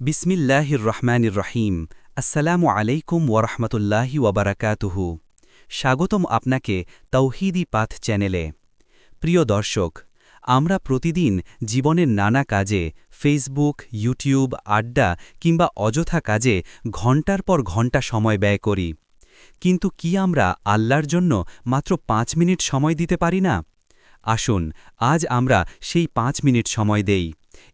বিসমিল্লাহির রহমানির রহিম আসসালামু আলাইকুম ওরহমতুল্লাহি ওবরাকাতুহু স্বাগতম আপনাকে তৌহিদি পাথ চ্যানেলে। প্রিয় দর্শক, আমরা প্রতিদিন জীবনের নানা কাজে ফেসবুক, ইউটিউব, আড্ডা কিংবা অযথা কাজে ঘণ্টার পর ঘণ্টা সময় ব্যয় করি। কিন্তু কি আমরা আল্লাহর জন্য মাত্র পাঁচ মিনিট সময় দিতে পারি না? আসুন, আজ আমরা সেই পাঁচ মিনিট সময় দেই।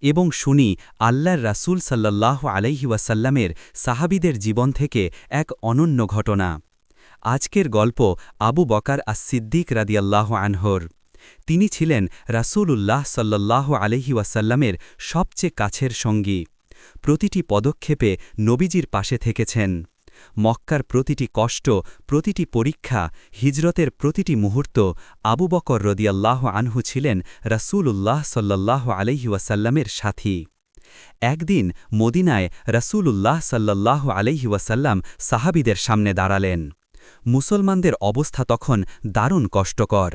এবং শুনি আল্লাহর রাসূল সাল্লাল্লাহু আলাইহি ওয়াসাল্লামের সাহাবিদের জীবন থেকে এক অনন্য ঘটনা। আজকের গল্প আবু বকার আস সিদ্দিক রাদিয়াল্লাহ আনহর। তিনি ছিলেন রাসূলুল্লাহ সাল্লাল্লাহু আলাইহি ওয়াসাল্লামের সবচেয়ে কাছের সঙ্গী। প্রতিটি পদক্ষেপে নবীজির পাশে থেকেছেন। মক্কার প্রতিটি কষ্ট, প্রতিটি পরীক্ষা, হিজরতের প্রতিটি মুহূর্ত আবু বকর রদিয়াল্লাহ আনহু ছিলেন রাসূলুল্লাহ সাল্লাহ আলহি ওয়াসাল্লামের সাথী। একদিন মদিনায় রাসূলুল্লাহ সাল্লাহ আলহি ওয়াসাল্লাম সাহাবিদের সামনে দাঁড়ালেন। মুসলমানদের অবস্থা তখন দারুণ কষ্টকর।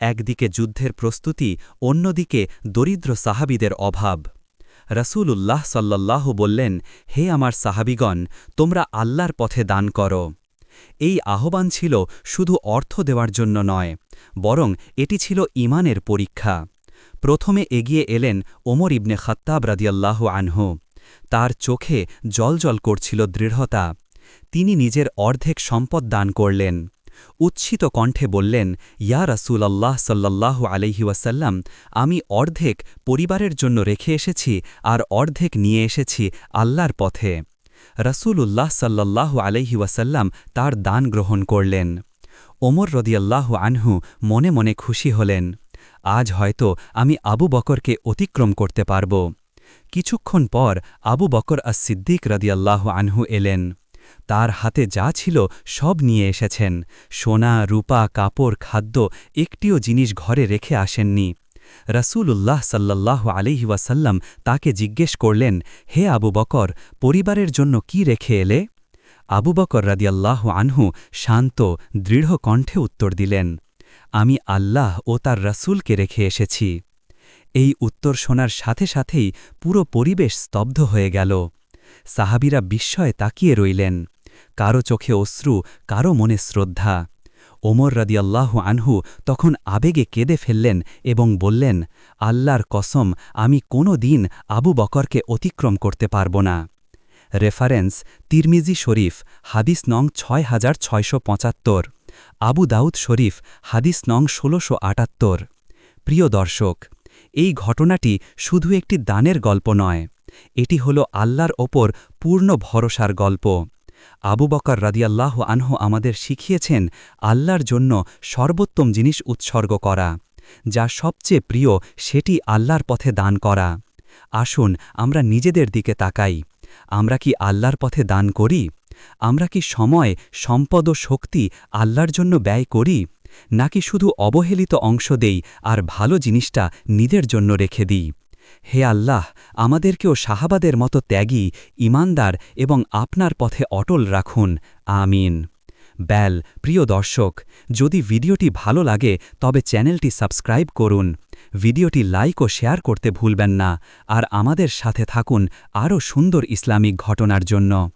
একদিকে যুদ্ধের প্রস্তুতি, অন্যদিকে দরিদ্র সাহাবিদের অভাব। রসুলুল্লাহ সাল্লাল্লাহ বললেন, হে আমার সাহাবিগণ, তোমরা আল্লাহর পথে দান করো। এই আহ্বান ছিল শুধু অর্থ দেওয়ার জন্য নয়, বরং এটি ছিল ইমানের পরীক্ষা। প্রথমে এগিয়ে এলেন ওমর ইবনে খত্তাব রাদিয়াল্লাহ আনহু। তার চোখে জলজল করছিল দৃঢ়তা। তিনি নিজের অর্ধেক সম্পদ দান করলেন। উচ্ছিত কণ্ঠে বললেন, ইয়া রাসুল আল্লাহ সাল্লাহ আলহি ওয়াসাল্লাম, আমি অর্ধেক পরিবারের জন্য রেখে এসেছি আর অর্ধেক নিয়ে এসেছি আল্লাহর পথে। উল্লাহ সাল্লাহ আলহি ওয়াসাল্লাম তার দান গ্রহণ করলেন। ওমর রদিয়াল্লাহ আনহু মনে মনে খুশি হলেন, আজ হয়তো আমি আবু বকরকে অতিক্রম করতে পারব। কিছুক্ষণ পর আবু বকর আস সিদ্দিক রদিয়াল্লাহ আনহু এলেন। তার হাতে যা ছিল সব নিয়ে এসেছেন। সোনা, রূপা, কাপড়, খাদ্য একটিও জিনিস ঘরে রেখে আসেননি। উল্লাহ সাল্লাহ আলিহাসাল্লাম তাকে জিজ্ঞেস করলেন, হে আবু বকর, পরিবারের জন্য কি রেখে এলে? আবু বকর রাদিয়াল্লাহ আনহু শান্ত, দৃঢ় কণ্ঠে উত্তর দিলেন, আমি আল্লাহ ও তার রাসূলকে রেখে এসেছি। এই উত্তর শোনার সাথে সাথেই পুরো পরিবেশ স্তব্ধ হয়ে গেল। সাহাবিরা বিস্ময়ে তাকিয়ে রইলেন। কারও চোখে অশ্রু, কারও মনে শ্রদ্ধা। ওমর রাদিয়াল্লাহ আনহু তখন আবেগে কেঁদে ফেললেন এবং বললেন, আল্লাহর কসম, আমি কোনো দিন আবু বকরকে অতিক্রম করতে পারব না। রেফারেন্স, তিরমিজি শরীফ, হাদিস নং ছয় হাজার ছয়শো পঁচাত্তর। আবু দাউদ শরীফ, হাদিস নং ষোলোশো আটাত্তর। প্রিয় দর্শক, এই ঘটনাটি শুধু একটি দানের গল্প নয়। এটি হল আল্লাহর ওপর পূর্ণ ভরসার গল্প। আবু বকর রাদিয়াল্লাহ আনহু আমাদের শিখিয়েছেন আল্লাহর জন্য সর্বোত্তম জিনিস উৎসর্গ করা, যা সবচেয়ে প্রিয় সেটি আল্লাহর পথে দান করা। আসুন আমরা নিজেদের দিকে তাকাই। আমরা কি আল্লাহর পথে দান করি? আমরা কি সময়, সম্পদ ও শক্তি আল্লাহর জন্য ব্যয় করি? নাকি শুধু অবহেলিত অংশ দেই আর ভালো জিনিসটা নিজের জন্য রেখে দিই? হে আল্লাহ, আমাদেরকেও শাহাবাদের মতো ত্যাগী, ইমানদার এবং আপনার পথে অটল রাখুন। আমিন। ব্যাল, প্রিয় দর্শক, যদি ভিডিওটি ভালো লাগে, তবে চ্যানেলটি সাবস্ক্রাইব করুন। ভিডিওটি লাইক ও শেয়ার করতে ভুলবেন না। আর আমাদের সাথে থাকুন আরও সুন্দর ইসলামিক ঘটনার জন্য।